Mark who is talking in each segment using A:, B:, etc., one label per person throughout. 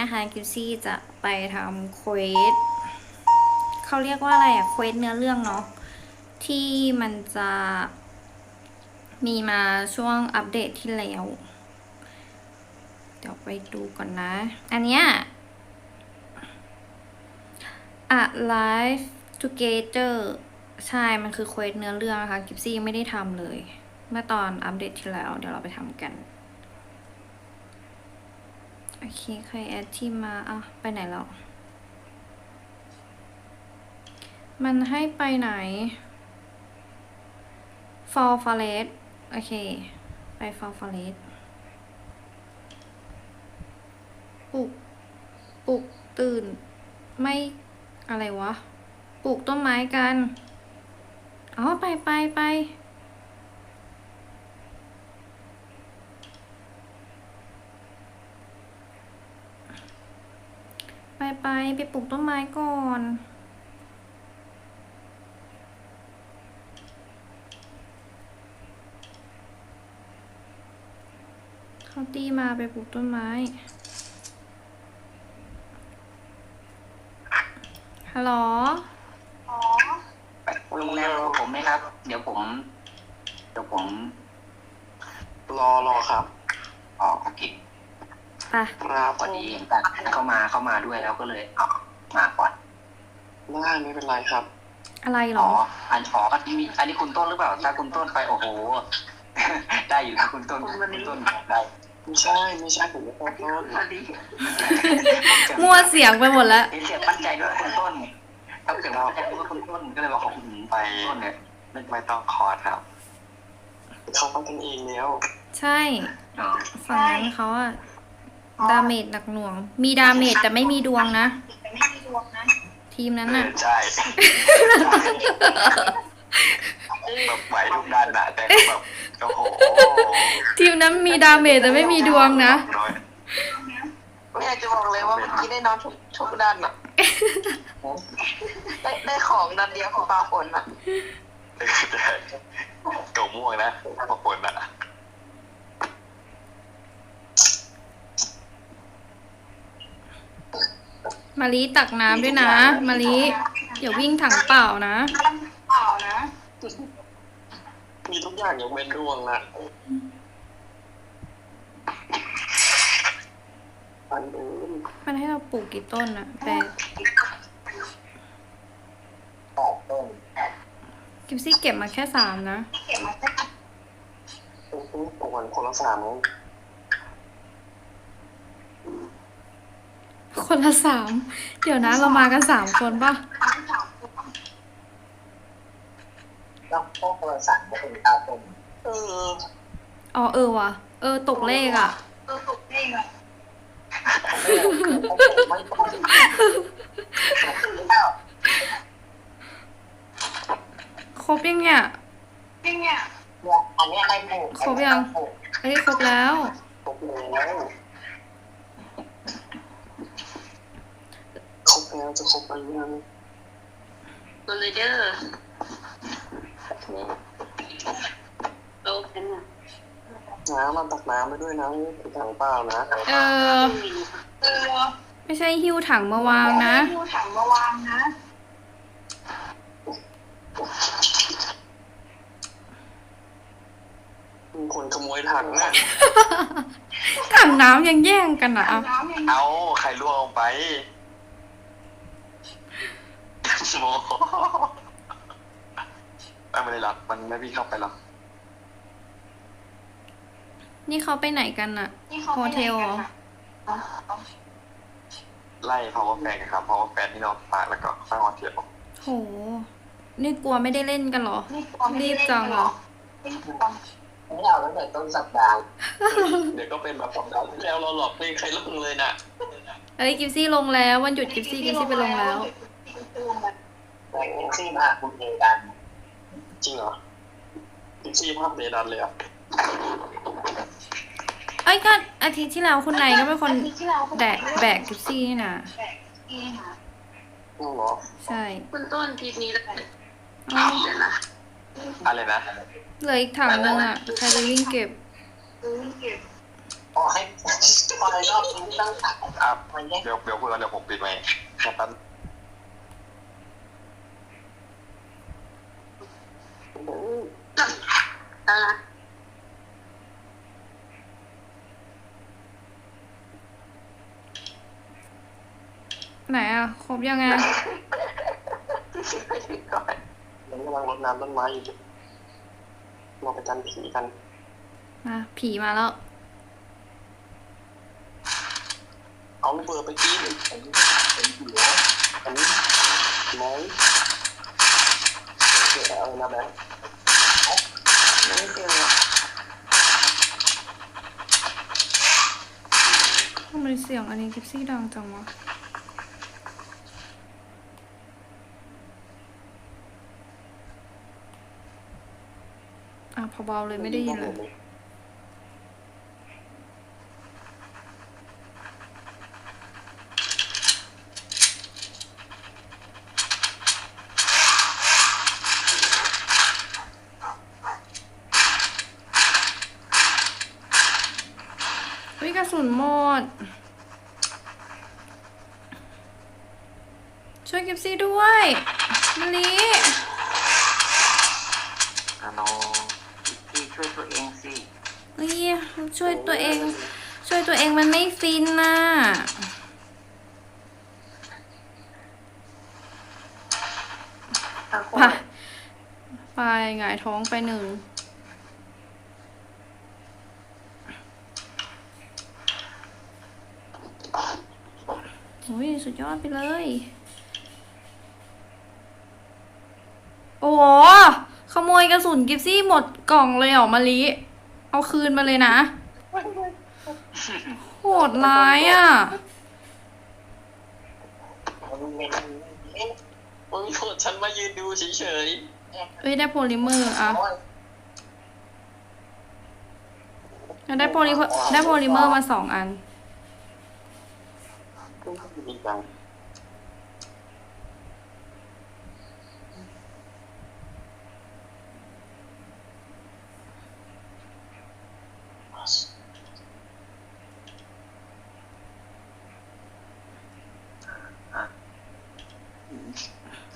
A: นะคะกิฟซี่จะไปทำเควสเขาเรียกว่าอะไรอะเควสเนื้อเรื่องเนาะที่มันจะมีมาช่วงอัปเดตที่แล้ว เดี๋ยวไปดูก่อนนะ อันเนี้ย Alive Together ใช่ มันคือเควสเนื้อเรื่องนะคะกิฟซี่ยังไม่ได้ทำเลย เมื่อตอนอัปเดตที่แล้ว เดี๋ยวเราไปทำกัน โอเคใครแอดที่มาอะไปไหนแล้ว มันให้ไปไหน For Forest โอเค ไป For Forest ปลุกปลุกตื่น ไม่อะไรวะ ปลูกต้นไม้กัน อ๋อ ไปไปไป ไปไปปลูกต้นไม้ก่อนเขาตีมาไปปลูกต้นไม้ ฮัลโหล
B: โรงแรมของผมไหมครับ เดี๋ยวผม เดี๋ยวผม
C: รอรอครับ
B: อ๋อกอังก ฤษ
A: ไป
C: ครับ
B: พอดีเห็นแบบเข้ามาเข้ามาด้วยแล้วก็เลยเอามาก่อน
C: ได้ไม่เป็นไรครับ
A: อะไรเหร
B: อ๋อ
A: อ
B: อันอ๋ออันนี้มีอันนี้คุณต้นหรือเปล่าถ้าคุณต้นไปโอ้โห ได้อยู่นะคุณต้นคุณต้นได้
C: ไม่ใช่ไม่ใช่ผมไม่ขอโทษ
B: พอดี
A: มั่วเสียงไปหมดแล้ว
B: เห็นเสียงมั่นใจด้วยคุณต้นถ้าเกิดมั่นใจด้วยคุณต้นก็เลยบอกของคุณไปต้นเนี่ย
C: ไม่ไม่ต้องคอร์สครับเขาไปกันเองแล้ว
A: ใช่
B: อ๋อ
A: ฝั่งนั้นเขาอะ ดาเมจหนักหน่วง มีดาเมจแต่ไม่มีดวงนะ ทีมนั้น
C: เอ
A: อะ
C: อใช่แบบไหวทุกด้านนะแต่ก็แบบโอ้โห
A: ทีมนั้นมีดาเมจแต่ไม่มีดวงนะ
C: น้อย
D: ไม่อยากจะบอกเลยว่าเมื่อกี้ได้นอนทุกทุกด้านอะได้ได้ของดันเดียวของปลาฝนอะ
C: ใช่เก่าม่วงนะบางคนอะ
A: มาลีตักน้ำด้วยนะ มาลีอย่าวิ่งถังเปล่านะ
C: มีทุกอย่างยกเว้นดวงนะอันอื่น
A: มันให้เราปลูกกี่ต้นอะแปด
C: ออกต้น
A: กิฟซี่เก็บมาแค่สามนะ
C: โอ้โหตกวันคนละสามมั้ง
A: คนละสามเดี๋ยวนะเรามากันสามคนปะ
D: แล้วพวกโทรศัพท์ก็เป็นตาตรง
C: เออ
A: อ๋อเออว่ะ เออตกเลขอะ
D: ไม่ต้อง
A: ครบยังเนี่ย
D: เนี่ยอันนี้อะไรปลูก
A: ครบยังเอ้ยครบแล้ว
C: ครบแล้ว ครบแล้วจะครบไปยัง
D: ตัวเลเดอร์โตกันอะ
C: น้ำมันตักน้ำไปด้วยนะไม่ถังเปล่านะ
A: เออ
D: เออ
A: ไม่ใช่หิ้วถังมาวางนะ
D: ดูถังมาวางนะ
C: มีคนขโมยถังน่ะ
A: ถังน้ำยังแย่งกันอะอะ
D: น้ำยัง
C: เอาใครล่วงลงไป โมไม่เลยหรอกมันไม่พี่เข้าไปหรอก
A: นี่เขาไปไหนกันอะโฮเทลเหรอ
C: ไล่ power bank ครับ power bank ที่เราปาแล้วก็ข้างฮอเทล
A: โห นี่กลัวไม่ได้เล่นกันเหรอ รีบจังเหรอ
D: ไม่เอาตั้งแต่ต้นสัปดาห์
C: เดี๋ยวก็เป็นแบบสัปดาห์ที่แล้วเราหลอกไม่มีใครลงเลยน่ะ
A: เอ้ยกิฟซี่ลงแล้ว วันหยุดกิฟซี่กิฟซี่ไปลงแล้ว
D: แต่เอ็นซี่มาคุณเอกัน
C: จริงเหรอดิซี่ภาพเดดันเลยอะ
A: เอ้ยก็อาทิตย์ที่แล้วคุณนายก็เป็นคนแบกแบกกิฟซี่นี่นะ
C: จริงเหรอ
A: ใช่
D: คุณต้นทีนี้แล้ว
A: เอ้า
C: อะไรนะ
A: เหลืออีกถังนึงอะใครจะวิ่งเก็บ
D: อ๋ออให้ปล่อยรอบนี้ต้องตัด
C: ครับ
D: ไปเนี่ย
C: เดี๋ยวเดี๋ยวพูดแล้วเดี๋ยวผมปิดไมค์แป๊บ
D: อ่า
A: ไหนอะ ครบยังไง
D: ไปถึงก่อน
E: มันกำลังรดน้ำต้นไม้อยู่เราไปจันผีกัน
A: มาผีมาแล้ว
E: เอาระเบิดไปกินผมผมอยู่แล้วอันนี้น้อยเดี๋ยวเอานะแบงค์
D: ไม่เจอ
A: ทำไมเสียงอันนี้กิฟซี่ดังจังวะอะพอเบาเลยไม่ได้ยินเลย วิกระสุนหมด ช่วยกิฟ ซี่ด้วยมะลิ
B: อะโนพี่ช่วยตัวเองสิ
A: เฮ้ยช่วยตัวเอง ช่วยตัวเองมันไม่ฟินน่ะ
D: ตาค
A: ไป
D: น
A: ไปหงายท้องไปหนึ่งโอ้ยสุดยอดไปเลย โอ้โห ขโมยกระสุนกิฟซี่หมดกล่องเลยเหรอมาลิ เอาคืนมาเลยนะ โหดร้ายอะ
E: มึงมึงกดฉันมายืนดูเฉย
A: เอ้ยได้โพลิเมอร์อะได้โพลิเมอร์ได้โพลิเมอร์มาสองอัน
E: ๆดีจัง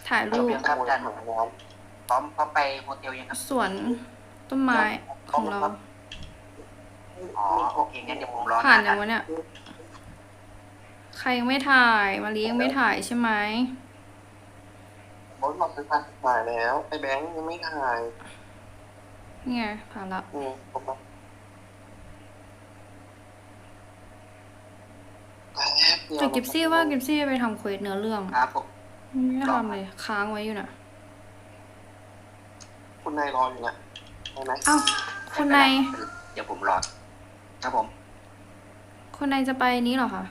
A: ถ่ายรูป
B: ครับอาจารย์
E: หาน้
B: พร้อมพร้อมไปโฮเทลยังครับ
A: สวนต้นไม้ของเรา
B: อ๋อโอเคงั้นเดี๋ยวผมรอ
A: ผ่าน
B: นะ
A: ยังวะเนี่ย ใครยังไม่ถ่ายมาลียังไม่ถ่ายใช่ไหมำ
E: บอสบอกไปถ่ายแล้วไอ้แบงค์ยังไม่ถ่าย
A: นี่ไงผ่านละ
E: อืมผมมาแป๊บเดียว
A: แต่กิฟซี่ว่ากิฟซี่ไปทำเควสเนื้อเรื่อง
B: ครับผม
A: ไม่ได้ทำเลย ค้างไว้อยู่น่ะ
E: คุณนายรออยู่นะได้ไหม
A: เอ้าคนใน
B: เดี๋ยวผมรอครับผม
A: คนในจะไปนี้เหรอคะ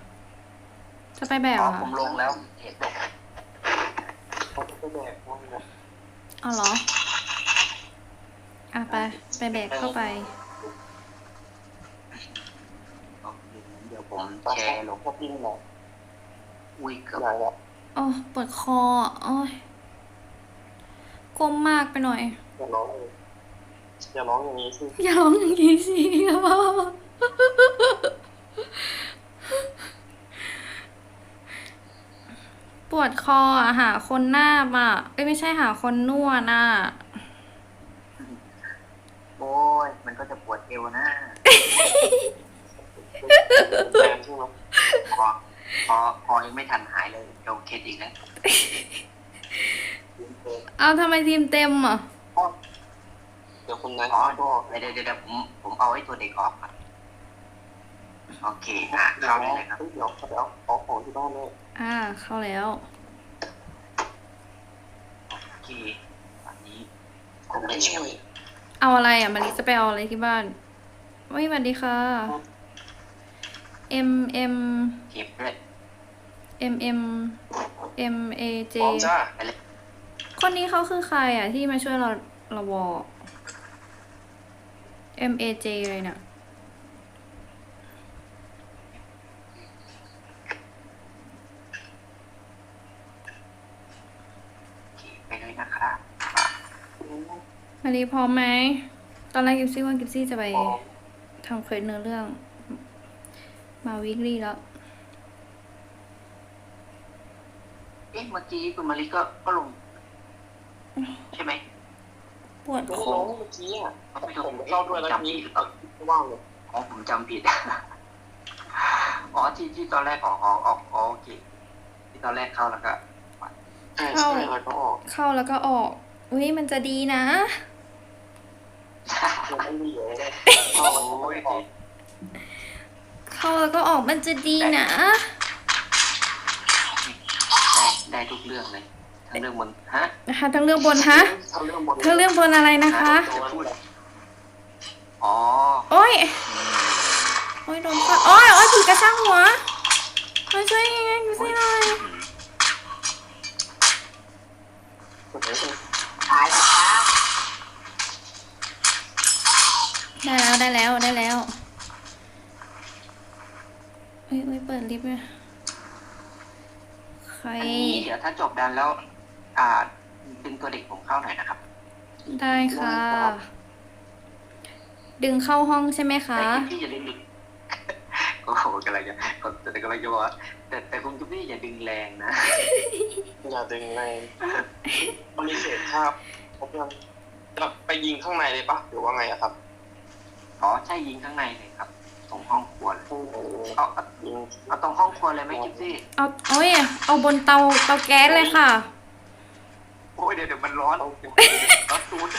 A: จะไปแบบ
B: อ๋อ
A: เหรอ
B: ผม
A: คะ
B: ลงแล้วเหตุลง
E: เขาจะไปแบกว่าไง
A: เอาเหรอ อะไป ไปแบกเข้าไป
B: โอเคเดี๋ยวผม
E: ไป
B: แชร์ลง
E: พวกพี่หน่อย
B: อุ้ยเกือบ
E: ไหนละ
A: โอ้ปวดคอโอ้ยก้มมากไปหน่อย
E: อย่าร้องเลยอย่าร้องอย่างนี้สิ
A: อย่าร้องอย่างนี้สิปวดคออะหาคนหน้าบอะเอ้ยไม่ใช่หาคนนวดอะ
B: โอ้ยมันก็จะปวดเอวนะ
E: แฟนใช่ไหม
B: พอพ อพอยังไม่ทันหายเลยเอวเคล็ดอีกแล้ว
A: เอาทำไมทีมเต็มอะ
E: เดี๋ยวคุณนาย
B: อ๋อ
E: ก็
B: เดี๋ยวเดี๋ยวเดี๋ยวผมผมเอาไอ้ตัวเด็กออกก่อนโอเคอะเข้าได้เลยครับ
E: เดี๋ยวเดี๋ยวเอาของที่บ้านเลย
A: อ่า เข้าแล้ว
B: โอเควันนี้
E: ผมไม่ช่วย
A: เอาอะไรอะมาริจะไปเอาอะไรที่บ้านว้ยสวัสดีค่ะ M M
B: เก็บด้วย
A: M M M A J
E: พร้อมจ้า
B: ไปเลย
A: คนนี้เขาคือใครอะ ที่มาช่วยเราเราวอ M A J เลยเนี่ย
B: โอเคไปเลยนะครับ
A: มารีพร้อมไหม ตอนแรกกิฟซี่ว่ากิฟซี่จะไป
E: พร้อม
A: ทำเควสเนื้อเรื่อง มาวิกฤตแล้ว
B: เอ๊ะเมื่อกี้คุณมาริก็ก็ลง ใช่ไหม
A: ปวด
E: ไม่
A: ค
E: ร้
A: อ
E: องเมื่อกี้อะ
B: ไม่
E: ผมเข้าด้วยแล้ว
B: จำ
E: นี้
B: ผิดหรือเปล่า
E: ว่างเลย
B: อ๋อผมจำผิด อ๋อที่ที่ตอนแรกออกออกออกอ๋อโอเคที่ตอนแรกเข้าแล้วก็
E: ใช่ใช่แล้วก็ออก
A: เข้าแล้วก็ออกอุ้ยมันจะดีนะ
E: ยังไม่มีเลย
B: โอ้ย
A: เข้าแล้วก็ออกมันจะดีนะ
B: ได้ได้ ทุกเรื่องเลยทั้งเรื่องบนฮะ
A: นะคะทั้งเรื่องบนฮะ
E: ทำเรื่องบน
A: ทั้งเรื่องบนอะไรนะคะ
B: จะพูดอ๋อ
A: โอ้ยโอ้ยโดนฟาดโอ้ยโอ้ยผีกระช่างหัวมาช่วยยังไงดูสิหน่อย
D: ตายแล้วครับ
A: ได้แล้วได้แล้วได้แล้วเฮ้ยเฮ้ยเปิดลิฟต์เลย ใคร
B: อันนี้เดี๋ยวถ้าจบดันแล้ว อ่าดึงตัวเด็กผมเข้าหน่อยนะครับ
A: ได้ค่ะ ดึงเข้าห้องใช่ไหมคะ
B: แต่พี่อย่าดึงดึงโอ้โหกำลังจะแต่กำลังจะบอกว่าแต่แต่คุณจุ๊บพี่อย่าดึงแรงนะ
E: อย่าดึงแรงบริเศษครับผมยังจะไปยิงข้างในเลยปะหรือว่าไงอะครับ
B: อ๋อใช่ยิงข้างในเลยครับต รงห้องครัวเลย
E: โอ้โห
B: เอาเอา
E: ยิง
B: เอาตรงห้องครัวเลยไหมจิ๊บซี่
A: เอาโอ้ยเอาบนเตาเตาแก๊สเลยค่ะ
B: โอ้ยเดี๋ยวเดี๋ยวมันร้อนร้อนตูด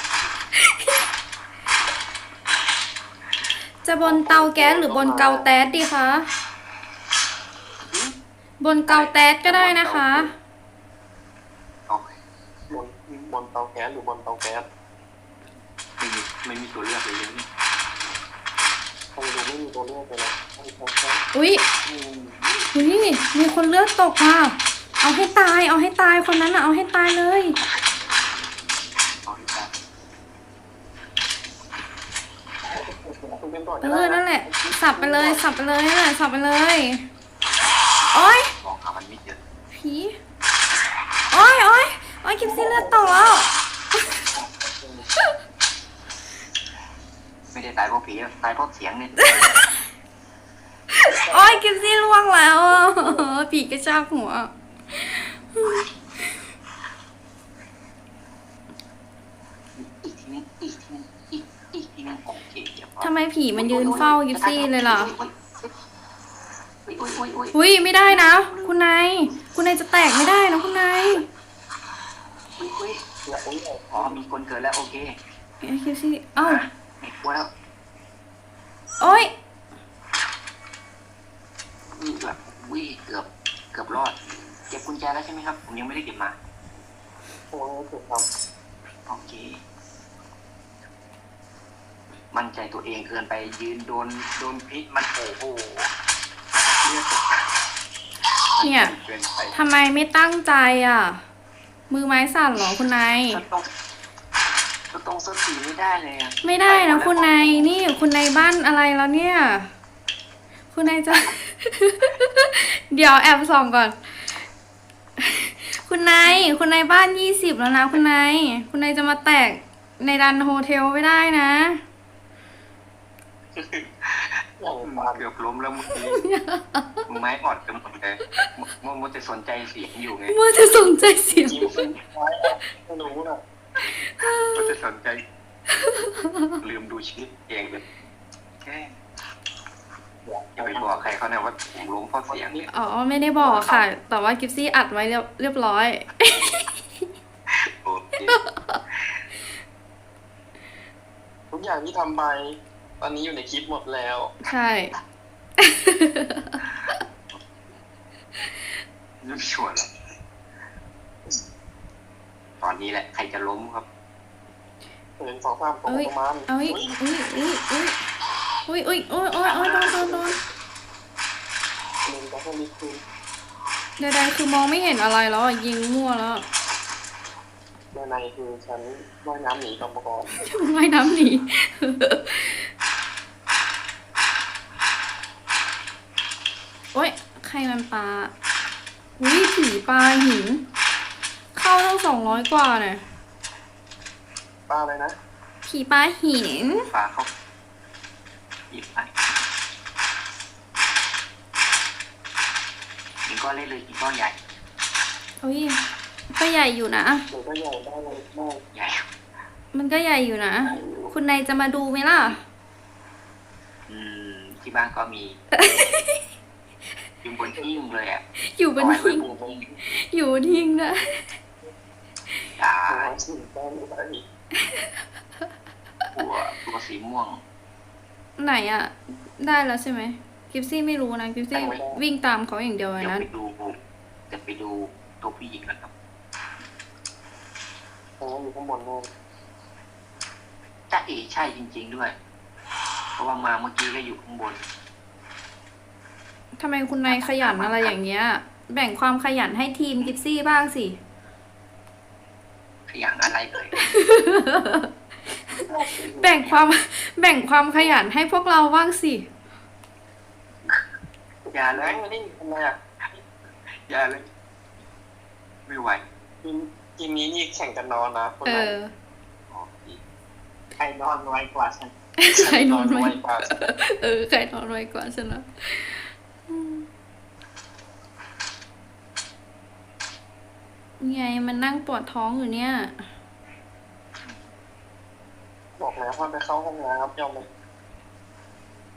A: จะบนเตาแก๊สหรือบนเกาแต๊สดีคะ บนเกาแต๊สก็ได้นะคะ
B: โอเค
E: บนบนเตาแก๊สหรือบนเตาแก๊ส
B: ไม่มีไม่มีตัวเลือกเลยเลยนี่
E: คงดูไม่มีตัวเลือกเลยนะไม่ใช่แค่
A: อุ้ย
E: อืม
A: อุ้ยมีคนเลือดตกอะเอาให้ตาย เอาให้ตายคนนั้นอะเอาให้ตายเลย
B: เอาดีกว่า
E: คุณเป็นก่อน
A: เอ
E: ก็
A: อ
E: ได้
A: นั่นแหละ สับไปเลย สับไปเลยนั่นแหละสับไปเลยโอ้ย
B: มองหามันไม่เจอ
A: ผีโอ้ยโอ้ยโอ้ยกิฟซี่เลือดตกแล้ว
B: ไม่ได้ ตายเพราะผีอะตายเพราะเสียงเนี่ย
A: โอ้ยกิฟซี่ล่วงแล้วอะผีกระชากหัว
B: อีกทีนึงอีกทีนึงอีกอีกทีนึงโอเคเดี๋ยวพอ
A: ทำไมผีมันยืนเฝ้ากิฟซี่เลยล่ะ
B: อุ้ยอุ้ยอุ้ยอุ้ย
A: อุ้ยไม่ได้นะคุณนายคุณนายจะแตกไม่ได้นะคุณนาย
B: อุ้ยอุ้ย
E: อย่าอุ้ย
B: อ๋อมีคนเกิดแล้วโอเค
A: เอ้ยกิฟซี่เอ้า
B: ไม่กลัวแล้ว
A: โอ้ย
B: อุ้ย แบบอุ้ยเกือบเกือบรอด เก็บกุญแจแล้วใช่ไหมครับ ผมยังไม่ได้เก็บมา
E: โอ้ยถูกครับ
B: โอเค มั่นใจตัวเองเกินไปยืนโดนโดนพิษมันโอ้โหเลือดตก
A: เนี่ย
B: เกินไป
A: ทำไมไม่ตั้งใจอะ มือไม้สั่นเหรอคุณนาย
B: ก็ต้อง ก็ต้องสติไม่ได้เลยอะ
A: ไม่ได้นะคุณนายนี่คุณนายบ้านอะไรแล้วเนี่ย คุณนายจะ เดี๋ยวแอบส่องก่อน คุณนายคุณนายบ้านยี่สิบแล้วนะคุณนายคุณนายจะมาแตกในดันโฮเทลไม่ได้นะ
E: อย่าง
B: อืม
E: ปาน
B: เกือบล้มแล้วเมื่อกี้ไม้อ่อนกันหมดเลยมัวมัวแต่สนใจเสียงอยู่ไง
A: เมื่อจะสนใจเสียง
E: ยิ้มฟุ้งไว้ไม่รู้นะ
B: มัวแต่สนใจ ลืมดูชีวิตเองเลยแค่อย่าไปบอกใครเขานะว่าผมล้มเพราะเสียงเนี่ย
A: อ๋อไม่ได้บอกค่ะ แต่ว่ากิฟซี่อัดไว้เรียบเรียบร้อย
B: โอเค
E: ทุกอย่างที่ทำไปตอนนี้อยู่ในคลิปหมดแล้ว
A: ใช่
B: ไม่ชวนหรอ นึ่
E: งสองสาม
A: ต
E: กลงมา
A: เอาอีอ้ยเอ้ยเอ้ยเอ้ยเอ้ยเอ้ยเอ้ยเอ้ยโดนโดนโดน
E: หนึ่คือ
A: ใดๆคือมองไม่เห็นอะไรแล้วยิงมั่วแล้ว
E: ในในคือฉันว่ายน้ำหนีกประกร
A: ว่ายน้ำหนีโอ้ยใครมันปลาอุ้ยผีปลาหิน เข้าตั้งสองร้อยกว่าเนี่ย
E: ป้าอะไรนะ
A: ผีปลาหิน
B: ฟ้าเขาหยิบไปก้อนเล็กหรือกี่ก้อนใหญ่
A: โอ้ยก็ใหญ่อยู่นะ
E: หนูก็ใหญ่ได้เลยมาก
B: ใหญ่
A: มันก็ใหญ่อยู่นะ คุณนายจะมาดูไหมล่ะ
B: อืม ที่บ้านก็มี อยู่บนหิ้งเลยอะ
A: อยู่บน
B: เอาไว้
A: หิ้ง
B: บนหิ้ง
A: อยู่บนหิ้งนะ
B: ตา
E: หนูสีแดงไป
B: ตัวตัวสีม่วง
A: ไหนอะได้แล้วใช่ไหมกิฟซี่ไม่รู้นะกิฟซี่วิ่งตามเขาอย่างเดียวเลย
B: เดี๋ยว
A: นะ
B: ไปดูจะไปดูตัวผู้หญิงนะครับ
E: โอ้อยู่ข้างบนนู่น
B: จ้าเอ๋ใช่จริง ๆด้วย เพราะว่ามาเมื่อกี้ก็อยู่ข้างบน
A: ทำไมคุณนายขยันอะไรอย่างเงี้ย แบ่งความขยันให้ทีมกิฟซี่บ้างสิ
B: ขยันอะไรเลย
A: แบ่งความแบ่งความขยันให้พวกเราบ้างสิ
B: อย่าเล
E: แล้
B: ยว
E: มานี่ทำไมอะ
B: อย่าเลย ไม่ไหว
E: ทีมทีมนี้นี่แข่งกันนอนนะคน
A: เอ
E: ไหน
A: อ
B: อ๋ออีก
E: ใครนอนไวกว่าฉัน
A: ใครนอนไว
E: กว่า
A: เออใครนอนไวกว่าฉันนะอืม ไงมันนั่งปวดท้องอยู่เนี่ย
E: บอกแล้วว่าไปเข้าห้องน้ำยอมไหม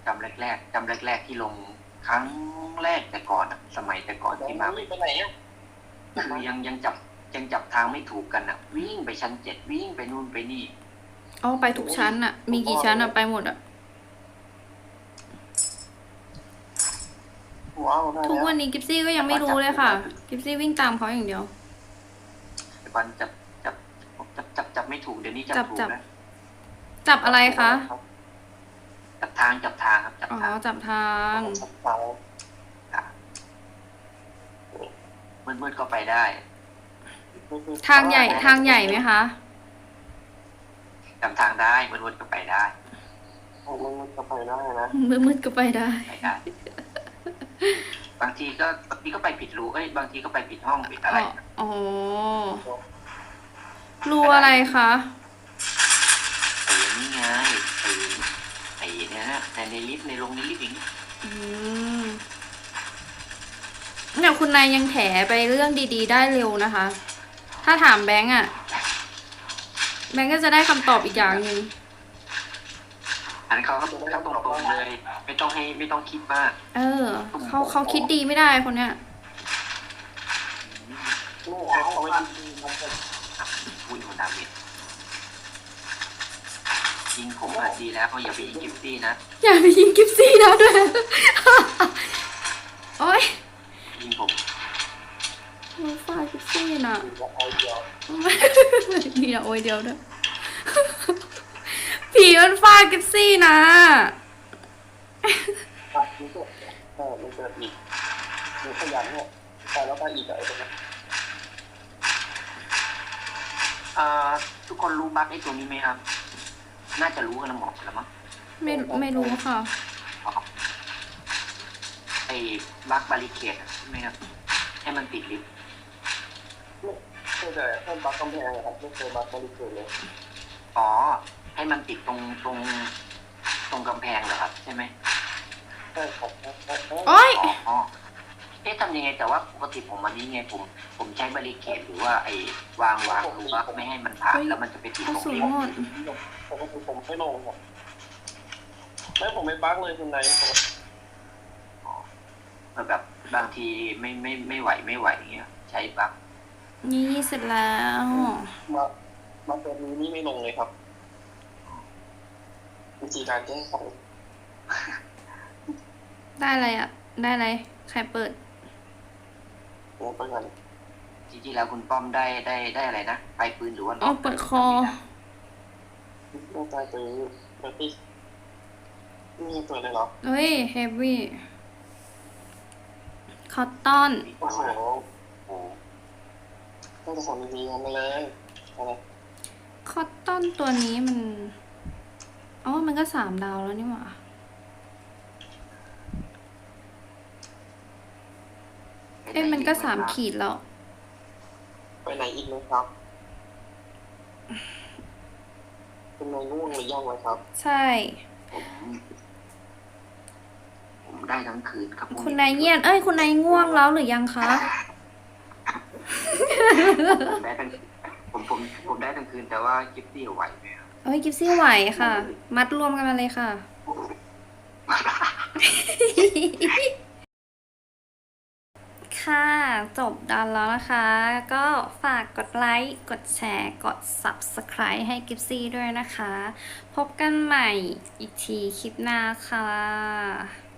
B: จำแรกๆจำแรก ๆ ที่ลงครั้งแรกแต่ก่อนอะสมัยแต่ก่อนที่มา
E: ไม่ไปไหนอะ
B: คือยังยังจับยังจับทางไม่ถูกกันอะวิ่งไปชั้นเจ็ดวิ่งไปนู่นไปนี่
A: เอาไปทุกชั้นอะมีกี่ชั้นอะไปหมดอะ
E: ว้าวได้
A: ทุก
E: แล้ว
A: วันนี้กิฟซี่ก็ยังไม่รู้เลยค่ะ กิฟซี่วิ่งตามเขาอย่างเดียว
B: แต่ก่อนจับจับจับจับจับไม่ถูกเดี๋ยวนี้จับ
A: จับ
B: ถูก
A: จับ
B: แล้ว
A: จับอะไรคะ
B: จับทางจับทางครับจับ
A: อ๋อ
B: ทาง
A: จับทาง
E: จับเท้า
B: มืดมืดๆก็ไปได้
A: ทางใหญ่ทางใหญ่ไหมคะ
B: จำทางได้มืดมืดๆก็ไปได้
E: โอ้มันจะไปได้นะ
A: มืดๆก็ไปได้
B: ไปได้ บางทีก็บางทีก็ไปผิดรูเอ้ยบางทีก็ไปผิดห้องผิดอะไร
A: อ๋อรูอะไรคะ
B: ไอ้นี่ไงไอ้ไอ้เนี่ยนะในในลิฟต์ในโรงในลิฟต์อย่างนี้
A: อืมเนี่ยคุณนายยังแถไปเรื่องดีๆ ได้เร็วนะคะ ถ้าถามแบงก์อะแบงก์ก็จะได้คำตอบอีกอย่างหนึ่ง
B: อันนั้นเขาก็เขาตรงๆเลย ไม่ต้องให้ไม่ต้องคิดมาก
A: เออเขาเขาคิดดีไม่ได้คนเนี้ย
E: ไม่เอาเขาไม่ดีมันจะ
B: อุ้ยโดนดาเมจยิงผมอะดีแล้วเขาอย่าไปยิงกิฟตี้นะ
A: อย่าไปยิงกิฟซี่นะด้วยโอ๊ย
B: ยิงผม
A: มันฟาดกิฟซี่น่ะ
E: ดีแล้วเอาเดียว
A: มีแต่โอยเดียวด้วย ผีมันฟาดกิฟซี่นะ
E: ตัดมันเกิดเออมันเกิดอีกมีขยันเนี่ยไปแล้วไปอีกอะไรตรงนั้น
B: เอ่อทุกคนรู้บั๊กไอ้ตัวนี้ไหมครับ น่าจะรู้กันนะหมดแล้วมั้ง
A: ไม่ไม่รู้ค่ะ
B: อ๋อไอ้บั๊กบาริเคดใช่ไหมครับ ให้มันติดลิฟต์
E: ไม่เคยเพิ่มบักกำแพงอะครับไม่เคยบักบริสุทธิ์เลย
B: อ๋อ ให้มันติดตรงตรงตรงกำแพงเหรอครับ ใช่ไหม
E: ใช่ครับ
A: โอ๊ย
B: อ๋ออ๋อเอ๊ะทำยังไงแต่ว่าปกติผมอันนี้ไงผม ผมใช้บาริเคดหรือว่าไอ้วางวางหรือว่าไม่ให้มันผ่านแล้วมันจะไปติด
A: กระ
B: ตรง
A: สุน
B: ลิฟ
A: ห
B: ต์
A: มด
E: ปกติผมไม่ลงครับไม่ผมไม่บักเลยคุณนายผม
B: แบบบางทีไม่ไม่ไม่ไหวไม่ไหวอย่างเงี้ย ใช้บั๊ก
A: นี่เสร็จแล้ว
E: มามาตัวนี้นี่ไม่ลงเลยครับ วิธีการแก้ไข
A: ได้อะไรอะ ได้อะไร ใครเปิด
E: ลงไปกัน
B: จริงๆแล้วคุณป้อมได้ได้ได้อะไรนะไปปืนหรือว่า
A: อ๋อเปิดคอ
E: ต้องการตัวเบอร์ตี้นี่ตัวเลยเหรอ
A: เฮ้ยเฮฟวี่คอตตอน
E: โอ้โห
B: โอ้
E: ต้องจะของดีๆทำมาเลยอะไร
A: คอตตอนตัวนี้มัน อ๋อ มันก็สามดาวแล้วนี่หว่า เอ้ยมันก็สามขีดแล้ว
E: ไปไหนอีกไหมครับเป็นนายง่วงหรือยังไงครับ
B: ผม
A: ใช่
B: ผมได้ทั้งคืนครับผม
A: คุณนายเงียบเอ้ย คุณนายง่วงแล้วหรือยังคะ
B: ผมได้ทั้งผมผมผมได้ทั้งคืนแต่ว่ากิฟตี้ไหวไหมครับ
A: เอ้ยกิฟซี่ไหวค่ะ มัดรวมกันมาเลยค่ะ ค่ะ จบดันแล้วนะคะ ก็ฝากกดไลค์ กดแชร์ กด Subscribe ให้กิฟซี่ด้วยนะคะ พบกันใหม่อีกทีคลิปหน้าค่ะ